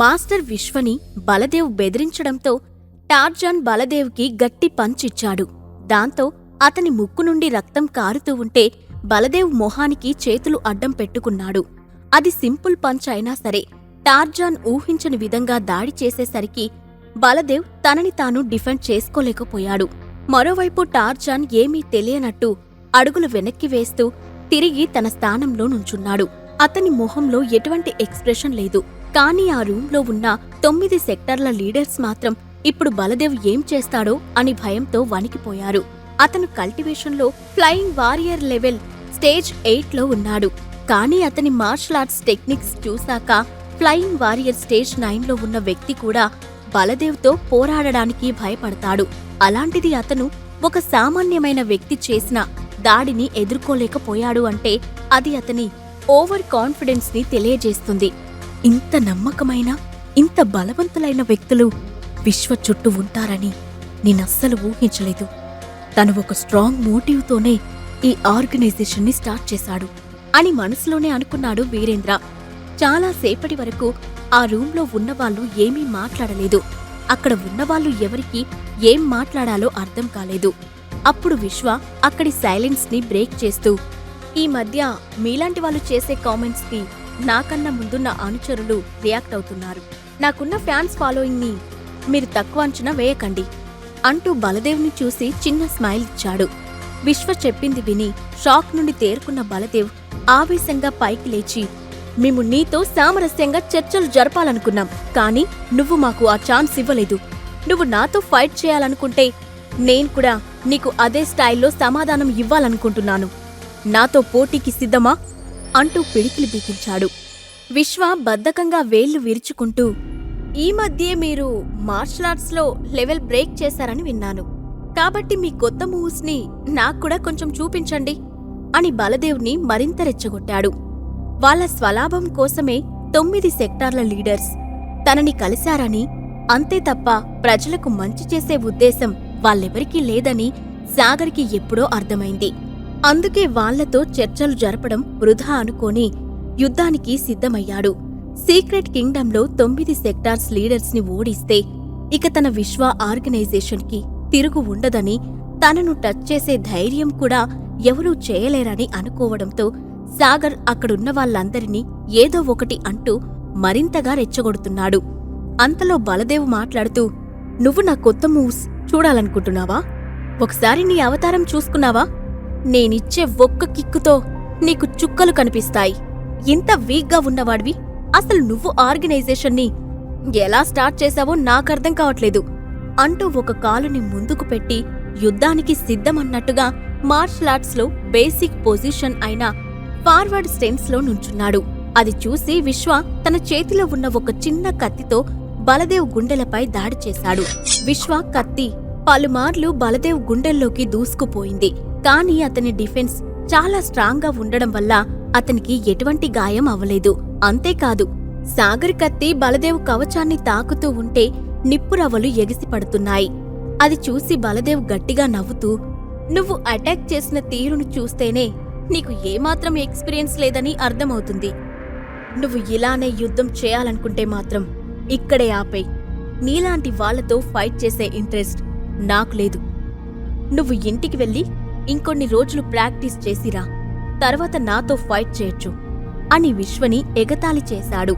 Master విశ్వని బలదేవ్ బెదిరించడంతో Tarzan బలదేవ్కి గట్టి పంచిచ్చాడు దాంతో అతని ముక్కు నుండి రక్తం కారుతూ ఉంటే బలదేవ్ మొహానికి చేతులు అడ్డం పెట్టుకున్నాడు. అది సింపుల్ పంచ్ అయినా సరే టార్జాన్ ఊహించని విధంగా దాడి చేసేసరికి బలదేవ్ తనని తాను డిఫెండ్ చేసుకోలేకపోయాడు. మరోవైపు టార్జాన్ ఏమీ తెలియనట్టు అడుగులు వెనక్కి వేస్తూ తిరిగి తన స్థానంలో నుంచున్నాడు. అతని మొహంలో ఎటువంటి ఎక్స్ప్రెషన్ లేదు. కానీ ఆ రూంలో ఉన్న తొమ్మిది సెక్టర్ల లీడర్స్ మాత్రం ఇప్పుడు బలదేవ్ ఏం చేస్తాడో అని భయంతో వణికిపోయారు. అతను కల్టివేషన్లో ఫ్లయింగ్ వారియర్ లెవెల్ స్టేజ్ ఎయిట్లో ఉన్నాడు. కానీ అతని మార్షల్ ఆర్ట్స్ టెక్నిక్స్ చూశాక ఫ్లయింగ్ వారియర్ స్టేజ్ నైన్లో ఉన్న వ్యక్తి కూడా బలదేవ్తో పోరాడడానికి భయపడతాడు. అలాంటిది అతను ఒక సామాన్యమైన వ్యక్తి చేసిన దాడిని ఎదుర్కోలేకపోయాడు అంటే అది అతని ఓవర్ కాన్ఫిడెన్స్ని తెలియజేస్తుంది. ఇంత నమ్మకమైన ఇంత బలవంతులైన వ్యక్తులు విశ్వ చుట్టూ ఉంటారని నేనస్సలు ఊహించలేదు. తను ఒక స్ట్రాంగ్ మోటివ్తోనే ఈ ఆర్గనైజేషన్ని స్టార్ట్ చేశాడు అని మనసులోనే అనుకున్నాడు వీరేంద్ర. చాలా సేపటి వరకు ఆ రూంలో ఉన్నవాళ్ళు ఏమీ మాట్లాడలేదు. అక్కడ ఉన్నవాళ్ళు ఎవరికి ఏం మాట్లాడాలో అర్థం కాలేదు. అప్పుడు విశ్వ అక్కడి సైలెన్స్ని బ్రేక్ చేస్తూ ఈ మధ్య మీలాంటి వాళ్ళు చేసే కామెంట్స్కి నాకన్నా ముందున్న అనుచరులు రియాక్ట్ అవుతున్నారు. నాకున్న ఫ్యాన్స్ ఫాలోయింగ్ని మీరు తక్కువ అంచనా వేయకండి. అంటూ బలదేవ్ని చూసి చిన్న స్మైల్ ఇచ్చాడు. విశ్వ చెప్పింది విని షాక్ నుండి తేరుకున్న బలదేవ్ ఆవేశంగా పైకి లేచి మేము నీతో సామరస్యంగా చర్చలు జరపాలనుకున్నాం కానీ నువ్వు మాకు ఆ ఛాన్స్ ఇవ్వలేదు. నువ్వు నాతో ఫైట్ చేయాలనుకుంటే నేను కూడా నీకు అదే స్టైల్లో సమాధానం ఇవ్వాలనుకుంటున్నాను. నాతో పోటీకి సిద్ధమా? అంటూ పిడికిలు బిగించాడు. విశ్వ బద్ధకంగా వేళ్ళు విరుచుకుంటూ ఈ మధ్యే మీరు మార్షల్ ఆర్ట్స్లో లెవెల్ బ్రేక్ చేశారని విన్నాను. కాబట్టి మీ కొత్త మూవ్స్ని నాకు కూడా కొంచెం చూపించండి అని బలదేవ్ని మరింత రెచ్చగొట్టాడు. వాళ్ళ స్వలాభం కోసమే తొమ్మిది సెక్టార్ల లీడర్స్ తనని కలిశారని అంతే తప్ప ప్రజలకు మంచి చేసే ఉద్దేశం వాళ్ళెవరికీ లేదని సాగర్కి ఎప్పుడో అర్థమైంది. అందుకే వాళ్ళతో చర్చలు జరపడం వృధా అనుకోని యుద్ధానికి సిద్ధమయ్యాడు. సీక్రెట్ కింగ్డంలో తొమ్మిది సెక్టార్స్ లీడర్స్ని ఓడిస్తే ఇక తన విశ్వ ఆర్గనైజేషన్కి తిరుగు ఉండదని తనను టచ్ చేసే ధైర్యం కూడా ఎవరూ చేయలేరని అనుకోవడంతో సాగర్ అక్కడున్న వాళ్ళందరినీ ఏదో ఒకటి అంటూ మరింతగా రెచ్చగొడుతున్నాడు. అంతలో బలదేవ్ మాట్లాడుతూ నువ్వు నా కొత్త మూవ్స్ చూడాలనుకుంటున్నావా? ఒకసారి నీ అవతారం చూసుకున్నావా? నేనిచ్చే ఒక్క కిక్కుతో నీకు చుక్కలు కనిపిస్తాయి. ఇంత వీక్గా ఉన్నవాడివి. అసలు నువ్వు ఆర్గనైజేషన్ని ఎలా స్టార్ట్ చేశావో నాకర్థం కావట్లేదు. అంటూ ఒక కాలుని ముందుకు పెట్టి యుద్ధానికి సిద్ధమన్నట్టుగా మార్షల్ ఆర్ట్స్లో బేసిక్ పొజిషన్ అయిన ఫార్వర్డ్ స్టెన్స్లో నుంచున్నాడు. అది చూసి విశ్వ తన చేతిలో ఉన్న ఒక చిన్న కత్తితో బలదేవ్ గుండెలపై దాడి చేశాడు. విశ్వ కత్తి పలుమార్లు బలదేవ్ గుండెల్లోకి దూసుకుపోయింది. కానీ అతని డిఫెన్స్ చాలా స్ట్రాంగ్గా ఉండడం వల్ల అతనికి ఎటువంటి గాయం అవ్వలేదు. అంతేకాదు సాగర్ కత్తి బలదేవ్ కవచాన్ని తాకుతూ ఉంటే నిప్పురవ్వలు ఎగిసిపడుతున్నాయి అది చూసి బలదేవ్ గట్టిగా నవ్వుతూ నువ్వు అటాక్ చేసిన తీరును చూస్తేనే నీకు ఏమాత్రం ఎక్స్పీరియన్స్ లేదని అర్థమవుతుంది. నువ్వు ఇలానే యుద్ధం చేయాలనుకుంటే మాత్రం ఇక్కడే ఆపై నీలాంటి వాళ్ళతో ఫైట్ చేసే ఇంట్రెస్ట్ నాకు లేదు. నువ్వు ఇంటికి వెళ్ళి ఇంకొన్ని రోజులు ప్రాక్టీస్ చేసిరా. తర్వాత నాతో ఫైట్ చేయొచ్చు అని విశ్వని ఎగతాళి చేశాడు.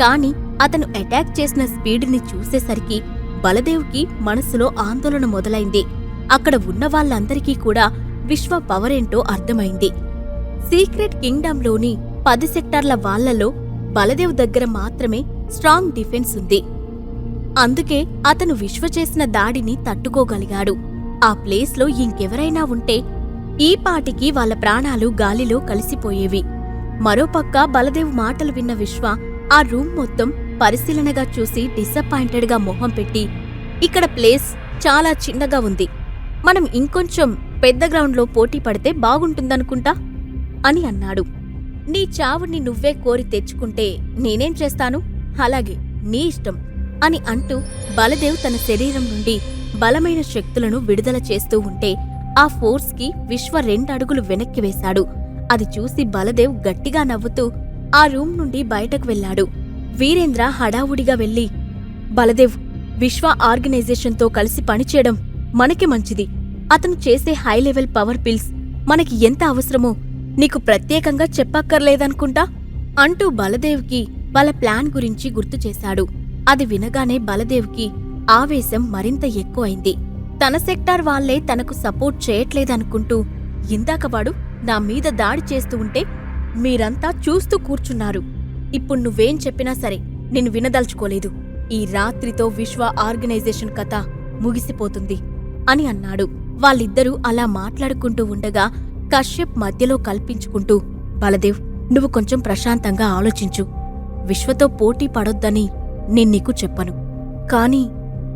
కాని అతను అటాక్ చేసిన స్పీడ్ని చూసేసరికి బలదేవ్కి మనసులో ఆందోళన మొదలైంది. అక్కడ ఉన్న వాళ్ళందరికీ కూడా విశ్వ పవరేంటో అర్థమైంది. సీక్రెట్ కింగ్డమ్లోని పది సెక్టార్ల వాళ్ళలో బలదేవ్ దగ్గర మాత్రమే స్ట్రాంగ్ డిఫెన్స్ ఉంది. అందుకే అతను విశ్వ చేసిన దాడిని తట్టుకోగలిగాడు. ఆ ప్లేస్లో ఇంకెవరైనా ఉంటే ఈ పాటికి వాళ్ళ ప్రాణాలు గాలిలో కలిసిపోయేవి. మరోపక్క బలదేవ్ మాటలు విన్న విశ్వ ఆ రూమ్ మొత్తం పరిశీలనగా చూసి డిసప్పాయింటెడ్గా మొహం పెట్టి ఇక్కడ ప్లేస్ చాలా చిన్నగా ఉంది. మనం ఇంకొంచెం పెద్ద గ్రౌండ్లో పోటీ పడితే బాగుంటుందనుకుంటా? అని అన్నాడు. నీ చావుని నువ్వే కోరి తెచ్చుకుంటే నేనేం చేస్తాను? అలాగే నీ ఇష్టం. అని అంటూ బలదేవ్ తన శరీరం నుండి బలమైన శక్తులను విడుదల చేస్తూ ఉంటే ఆ ఫోర్స్కి విశ్వ రెండడుగులు వెనక్కి వేశాడు. అది చూసి బలదేవ్ గట్టిగా నవ్వుతూ ఆ రూమ్ నుండి బయటకు వెళ్ళాడు. వీరేంద్ర హడావుడిగా వెళ్ళి బలదేవ్ విశ్వ ఆర్గనైజేషన్తో కలిసి పనిచేయడం మనకి మంచిది. అతను చేసే హై లెవెల్ పవర్ పిల్స్ మనకి ఎంత అవసరమో నీకు ప్రత్యేకంగా చెప్పక్కర్లేదనుకుంటా? అంటూ బలదేవ్కి వాళ్ళ ప్లాన్ గురించి గుర్తు చేశాడు. అది వినగానే బలదేవ్కి ఆవేశం మరింత ఎక్కువైంది. తన సెక్టార్ వాళ్ళే తనకు సపోర్ట్ చేయట్లేదనుకుంటూ ఇందాక వాడు నా మీద దాడి చేస్తూ ఉంటే మీరంతా చూస్తూ కూర్చున్నారు. ఇప్పుడు నువ్వేం చెప్పినా సరే నేను వినదలుచుకోలేదు. ఈ రాత్రితో విశ్వ ఆర్గనైజేషన్ కథ ముగిసిపోతుంది అని అన్నాడు. వాళ్ళిద్దరూ అలా మాట్లాడుకుంటూ ఉండగా కశ్యప్ మధ్యలో కల్పించుకుంటూ బలదేవ్ నువ్వు కొంచెం ప్రశాంతంగా ఆలోచించు. విశ్వతో పోటీ పడొద్దని నేను నీకు చెప్పను. కాని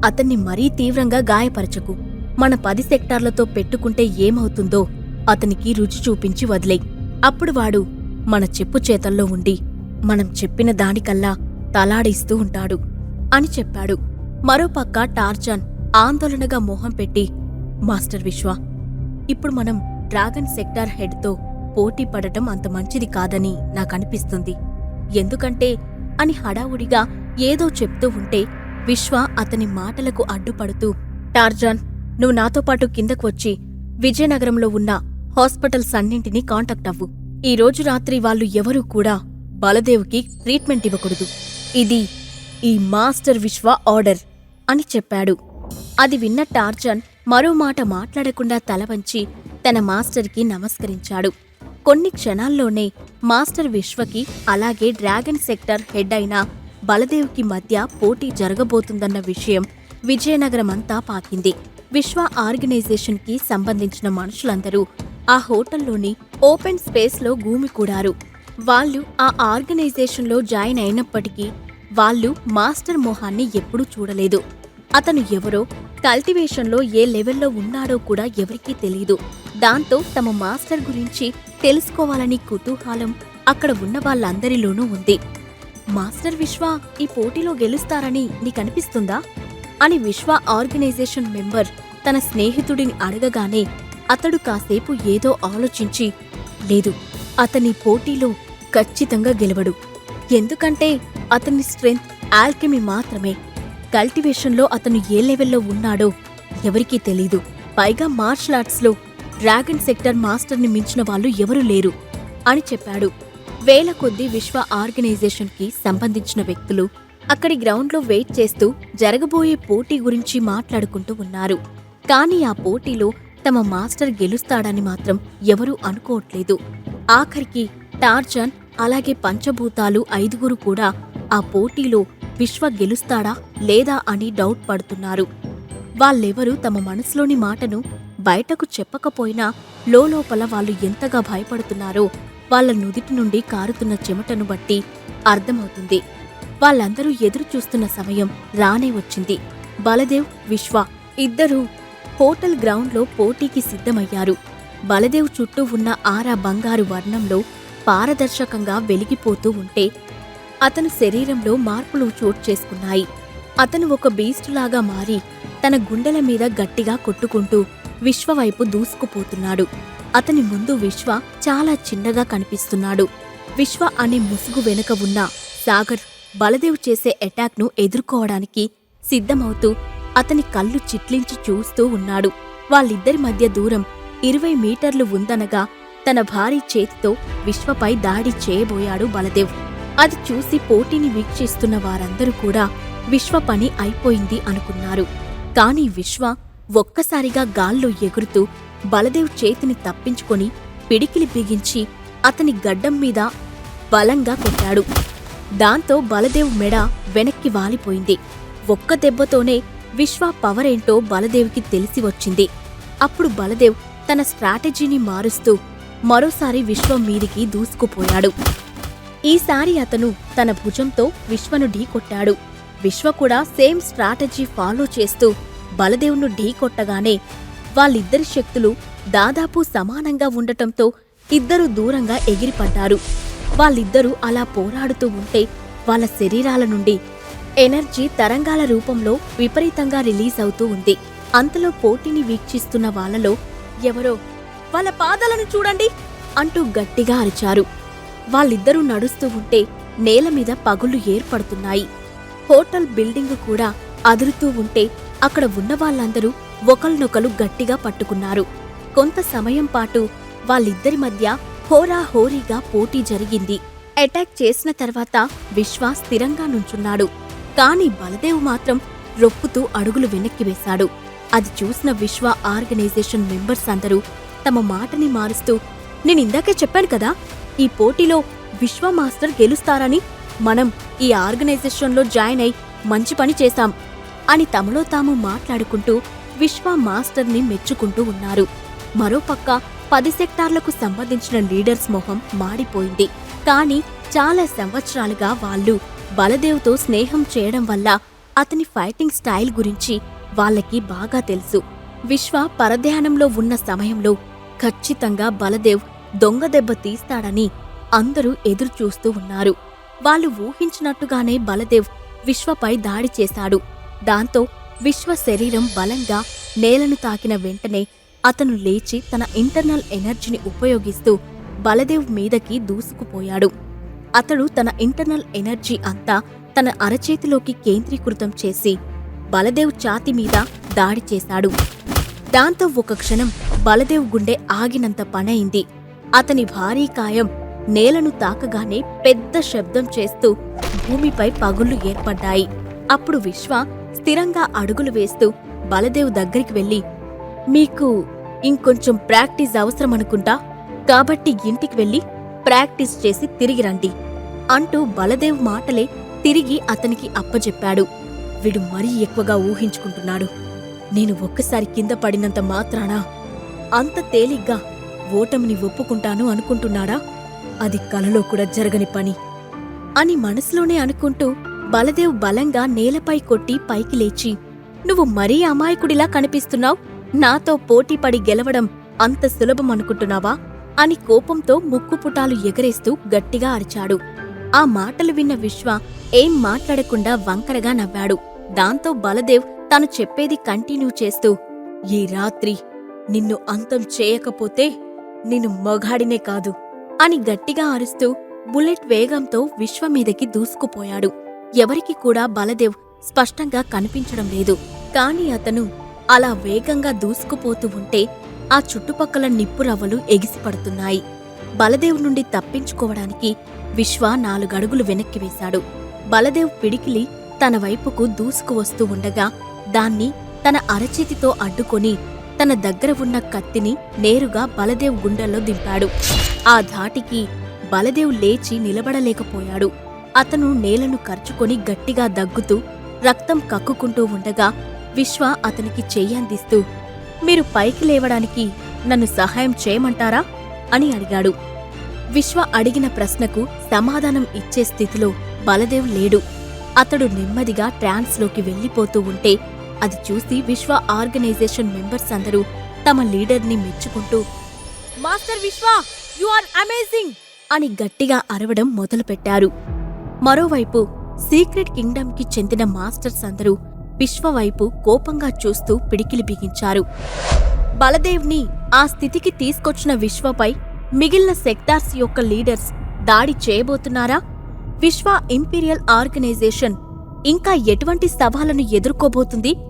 అతన్ని మరీ తీవ్రంగా గాయపరచకు. మన పది సెక్టార్లతో పెట్టుకుంటే ఏమవుతుందో అతనికి రుచి చూపించి వదిలే. అప్పుడు వాడు మన చెప్పు చేతల్లో ఉండి మనం చెప్పిన దానికల్లా తలాడిస్తూ ఉంటాడు అని చెప్పాడు. మరోపక్క టార్జాన్ ఆందోళనగా మొహం పెట్టి మాస్టర్ విశ్వ ఇప్పుడు మనం డ్రాగన్ సెక్టార్ హెడ్తో పోటీ పడటం అంత మంచిది కాదని నాకనిపిస్తుంది ఎందుకంటే అని హడావుడిగా ఏదో చెప్తూ ఉంటే విశ్వ అతని మాటలకు అడ్డుపడుతూ టార్జాన్ నువ్వు నాతో పాటు కిందకు వచ్చి విజయనగరంలో ఉన్న హాస్పిటల్స్ అన్నింటినీ కాంటాక్ట్ అవ్వు. ఈ రోజు రాత్రి వాళ్ళు ఎవరూ కూడా బలదేవ్కి ట్రీట్మెంట్ ఇవ్వకూడదు. ఇది ఈ మాస్టర్ విశ్వ ఆర్డర్ అని చెప్పాడు. అది విన్న టార్జన్ మరో మాట మాట్లాడకుండా తల వంచి తన మాస్టర్కి నమస్కరించాడు. కొన్ని క్షణాల్లోనే మాస్టర్ విశ్వకి అలాగే డ్రాగన్ సెక్టర్ హెడ్ అయిన బలదేవ్కి మధ్య పోటీ జరగబోతుందన్న విషయం విజయనగరమంతా పాకింది. విశ్వ ఆర్గనైజేషన్కి సంబంధించిన మనుషులందరూ ఆ హోటల్లోని ఓపెన్ స్పేస్లో గూమికూడారు వాళ్ళు ఆ ఆర్గనైజేషన్లో జాయిన్ అయినప్పటికీ వాళ్ళు మాస్టర్ మొహాన్ని ఎప్పుడూ చూడలేదు. అతను ఎవరో కల్టివేషన్లో ఏ లెవెల్లో ఉన్నాడో కూడా ఎవరికీ తెలియదు దాంతో తమ మాస్టర్ గురించి తెలుసుకోవాలని కుతూహలం అక్కడ ఉన్న వాళ్ళందరిలోనూ ఉంది. మాస్టర్ విశ్వ ఈ పోటీలో గెలుస్తారని నీకనిపిస్తుందా? అని విశ్వ ఆర్గనైజేషన్ మెంబర్ తన స్నేహితుడిని అడగగానే అతడు కాసేపు ఏదో ఆలోచించి లేదు అతని పోటీలో ఖచ్చితంగా గెలవడు. ఎందుకంటే అతని స్ట్రెంగ్త్ ఆల్కెమీ మాత్రమే. కల్టివేషన్లో అతను ఏ లెవెల్లో ఉన్నాడో ఎవరికీ తెలీదు. పైగా మార్షల్ ఆర్ట్స్లో డ్రాగన్ సెక్టర్ మాస్టర్ని మించిన వాళ్ళు ఎవరూ లేరు అని చెప్పాడు. వేల కొద్ది విశ్వ ఆర్గనైజేషన్కి సంబంధించిన వ్యక్తులు అక్కడి గ్రౌండ్లో వెయిట్ చేస్తూ జరగబోయే పోటీ గురించి మాట్లాడుకుంటూ ఉన్నారు. కానీ ఆ పోటీలో తమ మాస్టర్ గెలుస్తాడని మాత్రం ఎవరూ అనుకోవట్లేదు. ఆఖరికి టార్జన్ అలాగే పంచభూతాలు ఐదుగురు కూడా ఆ పోటీలో విశ్వ గెలుస్తాడా లేదా అని డౌట్ పడుతున్నారు. వాళ్ళెవరూ తమ మనసులోని మాటను బయటకు చెప్పకపోయినా లోలోపల వాళ్ళు ఎంతగా భయపడుతున్నారో వాళ్ళ నుదిటి నుండి కారుతున్న చెమటను బట్టి అర్థమవుతుంది. వాళ్ళందరూ ఎదురు చూస్తున్న సమయం రానే వచ్చింది. బలదేవ్ విశ్వ ఇద్దరూ హోటల్ గ్రౌండ్లో పోటీకి సిద్ధమయ్యారు. బలదేవ్ చుట్టూ ఉన్న ఆరా బంగారు వర్ణంలో పారదర్శకంగా వెలిగిపోతూ ఉంటే అతను శరీరంలో మార్పులు చోటు చేసుకున్నాయి. అతను ఒక బీస్టులాగా మారి తన గుండెల మీద గట్టిగా కొట్టుకుంటూ విశ్వవైపు దూసుకుపోతున్నాడు. అతని ముందు విశ్వ చాలా చిన్నగా కనిపిస్తున్నాడు. విశ్వ అనే ముసుగు వెనుక ఉన్న సాగర్ బలదేవ్ చేసే అటాక్ను ఎదుర్కోవడానికి సిద్ధమవుతూ అతని కళ్ళు చిట్లించి చూస్తూ ఉన్నాడు. వాళ్ళిద్దరి మధ్య దూరం ఇరవై మీటర్లు ఉందనగా తన భారీ చేతితో విశ్వపై దాడి చేయబోయాడు బలదేవ్. అది చూసి పోటీని వీక్షిస్తున్న వారందరూ కూడా విశ్వ పని అయిపోయింది అనుకున్నారు. కాని విశ్వ ఒక్కసారిగా గాల్లో ఎగురుతూ బలదేవ్ చేతిని తప్పించుకొని పిడికిలి బిగించి అతని గడ్డం మీద బలంగా కొట్టాడు. దాంతో బలదేవ్ మెడ వెనక్కి వాలిపోయింది. ఒక్క దెబ్బతోనే విశ్వ పవరేంటో బలదేవ్కి తెలిసి వచ్చింది. అప్పుడు బలదేవ్ తన స్ట్రాటజీని మారుస్తూ మరోసారి విశ్వ మీదికి దూసుకుపోయాడు. ఈసారి అతను తన భుజంతో విశ్వను ఢీకొట్టాడు విశ్వ కూడా సేమ్ స్ట్రాటజీ ఫాలో చేస్తూ బలదేవ్ను ఢీకొట్టగానే వాళ్ళిద్దరి శక్తులు దాదాపు సమానంగా ఉండటంతో ఇద్దరు దూరంగా ఎగిరిపడ్డారు. వాళ్ళిద్దరూ అలా పోరాడుతూ ఉంటే వాళ్ళ శరీరాల నుండి ఎనర్జీ తరంగాల రూపంలో విపరీతంగా రిలీజ్ అవుతూ ఉంది. అంతలో పోటీని వీక్షిస్తున్న వాళ్ళలో ఎవరో వాళ్ళ పాదాలను చూడండి అంటూ గట్టిగా అరిచారు. వాళ్ళిద్దరూ నడుస్తూ ఉంటే నేల మీద పగుళ్ళు ఏర్పడుతున్నాయి. హోటల్ బిల్డింగ్ కూడా అదురుతూ ఉంటే అక్కడ ఉన్న వాళ్ళందరూ ఒకళ్ళనొకలు గట్టిగా పట్టుకున్నారు. కొంత సమయం పాటు వాళ్ళిద్దరి మధ్య హోరాహోరీగా పోటీ జరిగింది. అటాక్ చేసిన తర్వాత విశ్వ స్థిరంగా నుంచున్నాడు. కాని బలదేవ్ మాత్రం రొప్పుతూ అడుగులు వెనక్కి వేశాడు. అది చూసిన విశ్వ ఆర్గనైజేషన్ మెంబర్స్ అందరూ తమ మాటని మారుస్తూ నేనిందాకే చెప్పాను కదా ఈ పోటీలో విశ్వ మాస్టర్ గెలుస్తారని మనం ఈ ఆర్గనైజేషన్లో జాయిన్ అయి మంచి పని చేశాం అని తమలో తాము మాట్లాడుకుంటూ విశ్వ మాస్టర్ని మెచ్చుకుంటూ ఉన్నారు. మరోపక్క పది సెక్టార్లకు సంబంధించిన లీడర్స్ మొహం మాడిపోయింది. కానీ చాలా సంవత్సరాలుగా వాళ్ళు బలదేవ్తో స్నేహం చేయడం వల్ల అతని ఫైటింగ్ స్టైల్ గురించి వాళ్ళకి బాగా తెలుసు. విశ్వ పరధ్యానంలో ఉన్న సమయంలో ఖచ్చితంగా బలదేవ్ దొంగ దెబ్బ తీస్తాడని అందరూ ఎదురుచూస్తూ ఉన్నారు. వాళ్ళు ఊహించినట్టుగానే బలదేవ్ విశ్వపై దాడి చేశాడు. దాంతో విశ్వ శరీరం బలంగా నేలను తాకిన వెంటనే అతను లేచి తన ఇంటర్నల్ ఎనర్జీని ఉపయోగిస్తూ బలదేవ్ మీదకి దూసుకుపోయాడు. అతడు తన ఇంటర్నల్ ఎనర్జీ అంతా తన అరచేతిలోకి కేంద్రీకృతం చేసి బలదేవ్ ఛాతి మీద దాడి చేశాడు. దాంతో ఒక క్షణం బలదేవ్ గుండె ఆగినంత పనైంది. అతని భారీ కాయం నేలను తాకగానే పెద్ద శబ్దం చేస్తూ భూమిపై పగుళ్ళు ఏర్పడ్డాయి. అప్పుడు విశ్వ స్థిరంగా అడుగులు వేస్తూ బలదేవ్ దగ్గరికి వెళ్ళి మీకు ఇంకొంచెం ప్రాక్టీస్ అవసరమనుకుంటా? కాబట్టి ఇంటికి వెళ్ళి ప్రాక్టీస్ చేసి తిరిగి రండి అంటూ బలదేవ్ మాటలే తిరిగి అతనికి అప్పజెప్పాడు. వీడు మరీ ఎక్కువగా ఊహించుకుంటున్నాడు. నేను ఒక్కసారి కింద పడినంత మాత్రానా? అంత తేలిగ్గా ఓటమిని ఒప్పుకుంటాను అనుకుంటున్నాడా అది కలలో కూడా జరగని పని అని మనసులోనే అనుకుంటూ బలదేవ్ బలంగా నేలపై కొట్టి పైకి లేచి నువ్వు మరీ అమాయకుడిలా కనిపిస్తున్నావు? నాతో పోటీపడి గెలవడం అంత సులభం అనుకుంటున్నావా అని కోపంతో ముక్కుపుటాలు ఎగరేస్తూ గట్టిగా అరిచాడు. ఆ మాటలు విన్న విశ్వ ఏం మాట్లాడకుండా వంకరగా నవ్వాడు. దాంతో బలదేవ్ తను చెప్పేది కంటిన్యూ చేస్తూ ఈ రాత్రి నిన్ను అంతం చేయకపోతే నిన్ను మగాడినే కాదు అని గట్టిగా అరుస్తూ బుల్లెట్ వేగంతో విశ్వ మీదకి దూసుకుపోయాడు. ఎవరికి కూడా బలదేవ్ స్పష్టంగా కనిపించడం లేదు. కాని అతను అలా వేగంగా దూసుకుపోతూ ఉంటే ఆ చుట్టుపక్కల నిప్పురవ్వలు ఎగిసిపడుతున్నాయి బలదేవ్ నుండి తప్పించుకోవడానికి విశ్వ నాలుగడుగులు వెనక్కి వేశాడు. బలదేవ్ పిడికిలి తన వైపుకు దూసుకువస్తూ ఉండగా దాన్ని తన అరచేతితో అడ్డుకొని తన దగ్గర ఉన్న కత్తిని నేరుగా బలదేవ్ గుండెల్లో దింపాడు. ఆ ధాటికి బలదేవ్ లేచి నిలబడలేకపోయాడు. అతను నేలను ఖర్చుకొని గట్టిగా దగ్గుతూ రక్తం కక్కుకుంటూ ఉండగా విశ్వ అతనికి చెయ్యందిస్తూ మీరు పైకి లేవడానికి నన్ను సహాయం చేయమంటారా? అని అడిగాడు. విశ్వ అడిగిన ప్రశ్నకు సమాధానం ఇచ్చే స్థితిలో బలదేవ్ లేడు. అతడు నెమ్మదిగా ట్రాన్స్లోకి వెళ్ళిపోతూ ఉంటే అది చూసి విశ్వ ఆర్గనైజేషన్ మెంబర్స్ అందరూ తమ లీడర్ని మెచ్చుకుంటూ master Vishwa you are amazing అని గట్టిగా అరవడం మొదలుపెట్టారు. మరోవైపు సీక్రెట్ కింగ్డమ్కి చెందిన మాస్టర్స్ అందరూ విశ్వవైపు కోపంగా చూస్తూ పిడికిలి బిగించారు. బలదేవ్ని ఆ స్థితికి తీసుకొచ్చిన విశ్వపై మిగిలిన సెక్టార్స్ యొక్క లీడర్స్ దాడి చేయబోతున్నారా? విశ్వ ఇంపీరియల్ ఆర్గనైజేషన్ ఇంకా ఎటువంటి సవాలను ఎదుర్కోబోతుంది?